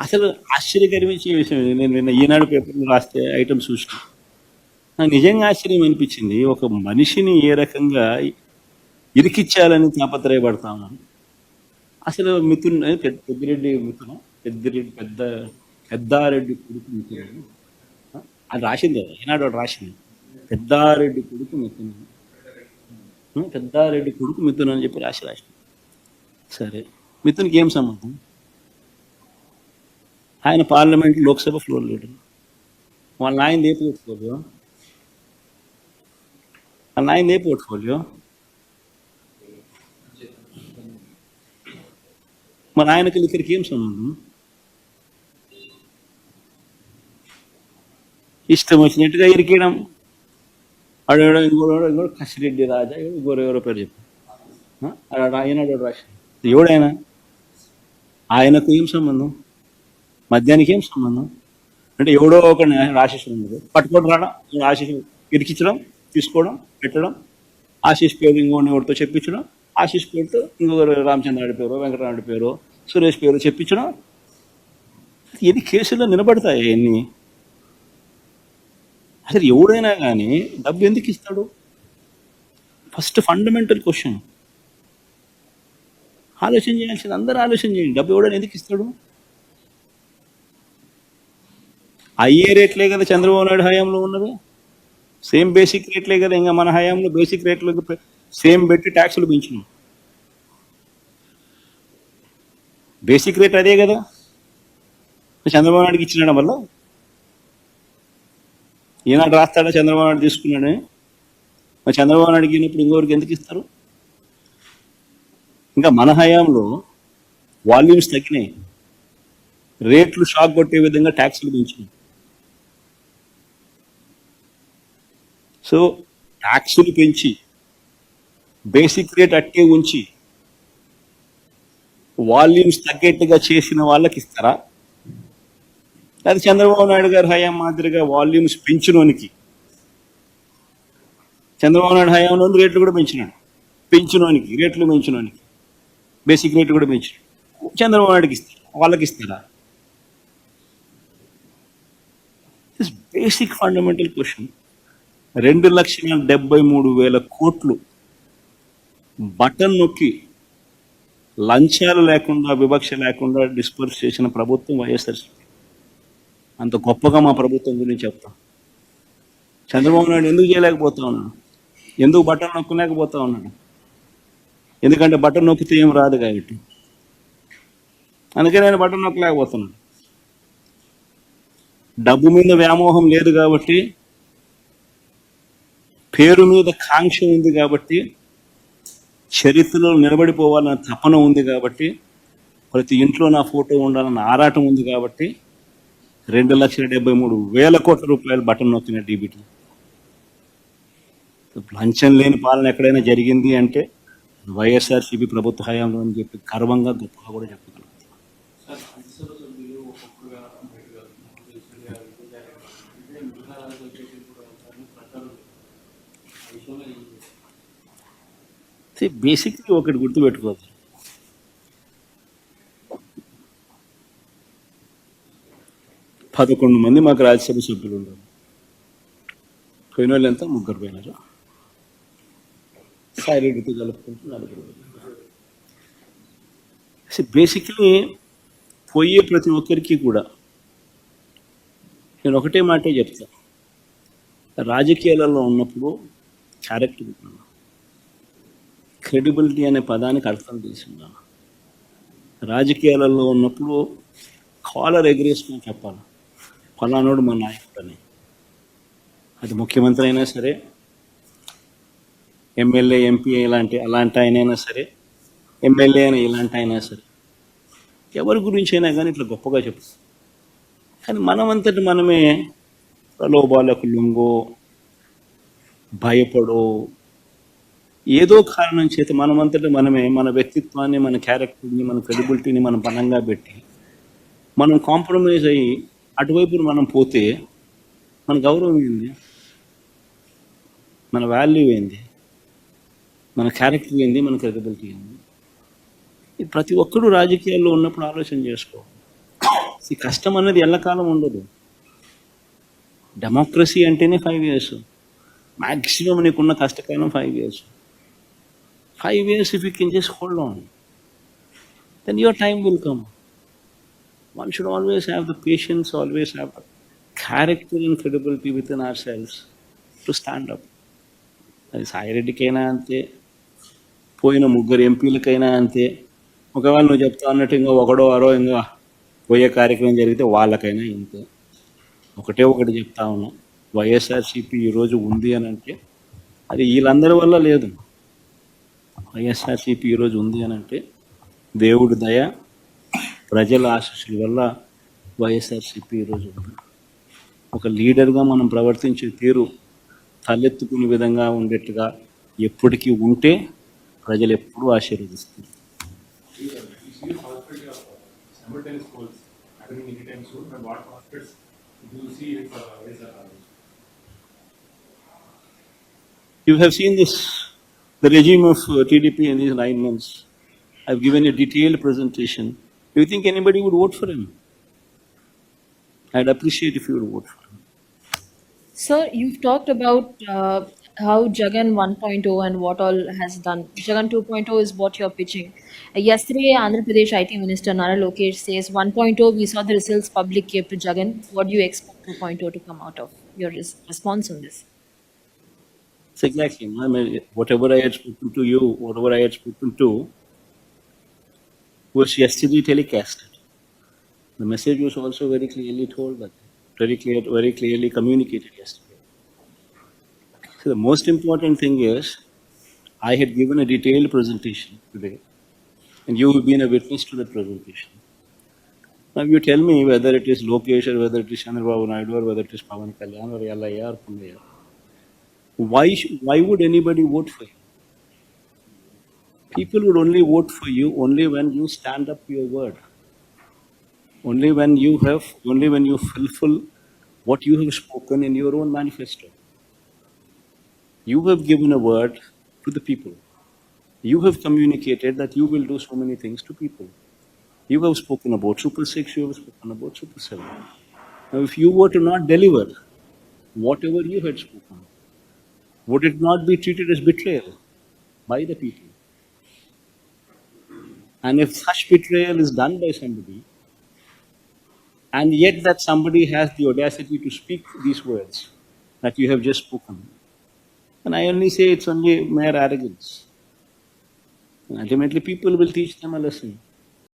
అసలు ఆశ్చర్యకరించే విషయం నేను నిన్న ఈనాడు పేపర్లో రాస్తే ఐటమ్స్ చూసిన. నాకు నిజంగా ఆశ్చర్యం అనిపించింది. ఒక మనిషిని ఏ రకంగా ఇరికిచ్చాలని తాపత్రయపడతా ఉన్నాను అసలు మిథున్ పెద్ద- పెద్దిరెడ్డి మిథున? పెద్దిరెడ్డి పెద్ద పెద్దారెడ్డి కొడుకు మిథున అది రాసింది. కదా ఈనాడు రాసింది. పెద్దారెడ్డి కొడుకు మిథున? పెద్దారెడ్డి కొడుకు మిథున అని చెప్పి రాసి రాసింది. సరే. మిథున్కి ఏం సంబంధం? ఆయన పార్లమెంట్ లోక్సభ ఫ్లోర్ లీడర్. వాళ్ళ నాయన ఏ పోర్ట్ఫోలియో. వాళ్ళ నాయన ఏ పోర్ట్ఫోలియో. మన ఆయనకి ఇక్కడికి ఏం సంబంధం? ఇష్టం వచ్చినట్టుగా ఇరికేయడం. అడగడం ఇంకోడు ఇంకోటి కసిరెడ్డి రాజా ఇంకోరు ఎవరో పేరు చెప్పు. ఆ? ఆడ ఆయన రాసి ఎవడైనా? ఆయనకు ఏం సంబంధం? మద్యానికి ఏం సంబంధం? అంటే ఎవడో ఒక ఆశీస్సులు ఉండదు పట్టుకొని రావడం ఆశీస్సు ఇరికించడం తీసుకోవడం పెట్టడం ఆశీస్ పేరు ఇంకోటి ఎవరితో చెప్పించడం ఆశీస్ పేరుతో ఇంకొకరు రామచంద్రాడి పేరు వెంకటరాముడి పేరు సురేష్ పేరు చెప్పించడం. ఎన్ని కేసుల్లో నిలబడతాయి ఎన్ని అసలు ఎవడైనా కానీ డబ్బు ఎందుకు ఇస్తాడు? ఫస్ట్ ఫండమెంటల్ క్వశ్చన్ ఆలోచన చేయాల్సింది అందరూ ఆలోచన చేయండి. డబ్బు ఎవడైనా ఎందుకు ఇస్తాడు? అయ్యే రేట్లే కదా చంద్రబాబు నాయుడు హయాంలో ఉన్నది? సేమ్ బేసిక్ రేట్లే కదా ఇంకా మన హయాంలో బేసిక్ రేట్లు సేమ్ పెట్టి ట్యాక్సులు పెంచినాం. బేసిక్ రేట్ అదే కదా? చంద్రబాబు నాయుడుకి ఇచ్చినడం వల్ల ఈనాడు రాస్తాడా చంద్రబాబు నాయుడు తీసుకున్నాడే? మరి చంద్రబాబు నాయుడు ఇచ్చినప్పుడు ఇంకోరికి ఎందుకు ఇస్తారు? ఇంకా మన హయాంలో వాల్యూమ్స్ తగ్గినాయి. రేట్లు షాక్ కొట్టే విధంగా ట్యాక్సులు పెంచినాయి సో ట్యాక్సులు పెంచి బేసిక్ రేట్ అట్టే ఉంచి వాల్యూమ్స్ తగ్గట్టుగా చేసిన వాళ్ళకి ఇస్తారా? అది చంద్రబాబు నాయుడు గారి హయాం మాదిరిగా వాల్యూమ్స్ పెంచినోనికి చంద్రబాబు నాయుడు హయాంలో రేట్లు కూడా పెంచినాడు. పెంచినోనికి రేట్లు పెంచినోనికి బేసిక్ రేట్లు కూడా పెంచినాడు. చంద్రబాబు నాయుడుకి ఇస్తారు? వాళ్ళకి ఇస్తారా? బేసిక్ ఫండమెంటల్ క్వశ్చన్ రెండు లక్షల డెబ్బై మూడు వేల కోట్లు బటన్ నొక్కి లంచాలు లేకుండా వివక్ష లేకుండా డిస్పర్స్ చేసిన ప్రభుత్వం వైఎస్ఆర్ అంత గొప్పగా మా ప్రభుత్వం గురించి చెప్తాం. చంద్రబాబు నాయుడు ఎందుకు చేయలేకపోతా ఉన్నాడు? ఎందుకు బటన్ నొక్కలేకపోతా ఉన్నాడు? ఎందుకంటే బటన్ నొక్కితే ఏం రాదు కాబట్టి. అందుకే నేను బటన్ నొక్కలేకపోతున్నాను. డబ్బు మీద వ్యామోహం లేదు కాబట్టి పేరు మీద కాంక్ష ఉంది కాబట్టి చరిత్రలో నిలబడిపోవాలన్న తపన ఉంది కాబట్టి ప్రతి ఇంట్లో నా ఫోటో ఉండాలన్న ఆరాటం ఉంది కాబట్టి రెండు లక్షల డెబ్బై మూడు వేల కోట్ల రూపాయలు బటన్ నొక్కిన డీబీటీ లంచం లేని పాలన ఎక్కడైనా జరిగింది అంటే వైఎస్ఆర్సీపీ ప్రభుత్వ హయాంలో అని చెప్పి గర్వంగా గొప్పగా కూడా చెప్తున్నాను సార్ రాజ్యసభ సభ్యులు ఒక్కొక్కరుగా బయటకు వెళ్తున్నారు కేసీఆర్ గారు, కేసీఆర్ గారు. అంటే మిగతా రాజ్యాల సభ్యులు కూడా వెళ్తారని ప్రచారం ఆ విషయంలో ఏం అయితే బేసిక్లీ ఒకటి గుర్తుపెట్టుకోవాలి. పదకొండు మంది మాకు రాజ్యసభ సభ్యులు ఉన్నారు పోయిన వాళ్ళు ఎంత ముగ్గురు పోయినారు. సాయిరెడ్డితో కలుపుకుంటూ నలుగురు బేసిక్లీ పోయే ప్రతి ఒక్కరికి కూడా నేను ఒకటే మాటే చెప్తా. రాజకీయాలలో ఉన్నప్పుడు క్యారెక్టర్ ఉన్నాను క్రెడిబిలిటీ అనే పదానికి అర్థం తీసుకున్నాను రాజకీయాలలో ఉన్నప్పుడు కాలర్ ఎగరేసుకుని చెప్పాలి. ఫలానోడు మా నాయకుడు అని అది ముఖ్యమంత్రి అయినా సరే ఎమ్మెల్యే ఎంపీ ఇలాంటి అలాంటి ఆయనైనా సరే ఎమ్మెల్యే అయినా ఇలాంటి అయినా సరే ఎవరి గురించి అయినా కానీ ఇట్లా గొప్పగా చెప్తాం కానీ మనమంతటి మనమే ప్రలోభాలకు లొంగో భయపడో ఏదో కారణం చేత మనమంతటి మనమే మన వ్యక్తిత్వాన్ని మన క్యారెక్టర్ని మన క్రెడిబిలిటీని మనం బలంగా పెట్టి మనం కాంప్రమైజ్ అయ్యి అటువైపు మనం పోతే మన గౌరవం ఏంది? మన వాల్యూ ఏంది? మన క్యారెక్టర్ ఏంది? మన క్రెడిబిలిటీ ఏంది? ప్రతి ఒక్కరూ రాజకీయాల్లో ఉన్నప్పుడు ఆలోచన చేసుకో. ఈ కష్టం అనేది ఎల్లకాలం ఉండదు. డెమోక్రసీ అంటేనే ఫైవ్ ఇయర్స్ మ్యాక్సిమం నీకున్న కష్టకాలం five years five years if you can just hold on. then your time will come. One should always have the patience, always have character and credibility within ourselves to stand up. అది సాయిరెడ్డికైనా అంతే పోయిన ముగ్గురు ఎంపీలకైనా అంతే ఒకవేళ నువ్వు చెప్తా అన్నట్టు ఇంకా ఒకడో అరో ఇంకా పోయే కార్యక్రమం జరిగితే వాళ్ళకైనా ఇంతే ఒకటే ఒకటి చెప్తా ఉన్నాం వైఎస్ఆర్సీపీ ఈరోజు ఉంది అని అంటే అది వీళ్ళందరి వల్ల లేదు వైఎస్ఆర్సిపి ఈరోజు ఉంది అని అంటే దేవుడి దయ ప్రజల ఆశస్సుల వల్ల వైఎస్ఆర్సిపి ఈరోజు ఉంది. ఒక లీడర్గా మనం ప్రవర్తించే తీరు తలెత్తుకునే విధంగా ఉండేట్టుగా ఎప్పటికీ ఉంటే ప్రజలు ఎప్పుడూ ఆశీర్వదిస్తారు. You have seen this the regime of uh, TDP in these nine months. I've given a detailed presentation. Do you think anybody would vote for him? I'd appreciate if you would vote for him. Sir, you've talked about uh, how Jagan 1.0 and what all has done. Jagan 2.0 is what you're pitching. Uh, yesterday, Andhra Pradesh IT Minister Nara Lokesh says 1.0, we saw the results public gave to Jagan. What do you expect 2.0 to come out of? Your res- response on this? Exactly. I mean, whatever I had spoken to you, whatever I had spoken to, was yesterday telecasted. The message was also very clearly told but very clear, very clearly communicated yesterday. So the most important thing is, I had given a detailed presentation today, and you have been a witness to that presentation. Now you tell me whether it is Lokesh or whether it is Chandrababu Naidu or whether it is Pavan Kalyan or Yallaya or Punnaya. Why, why would anybody vote for you? People would only vote for you only when you stand up to your word. Only when you have, only when you fulfill what you have spoken in your own manifesto. You have given a word to the people. You have communicated that you will do so many things to people. You have spoken about Super 6, you have spoken about Super 7. Now, if you were to not deliver whatever you had spoken, would it not be treated as betrayal by the people? And if such betrayal is done by somebody, and yet that somebody has the audacity to speak these words that you have just spoken, then I only say it's only mere arrogance. And ultimately, people will teach them a lesson.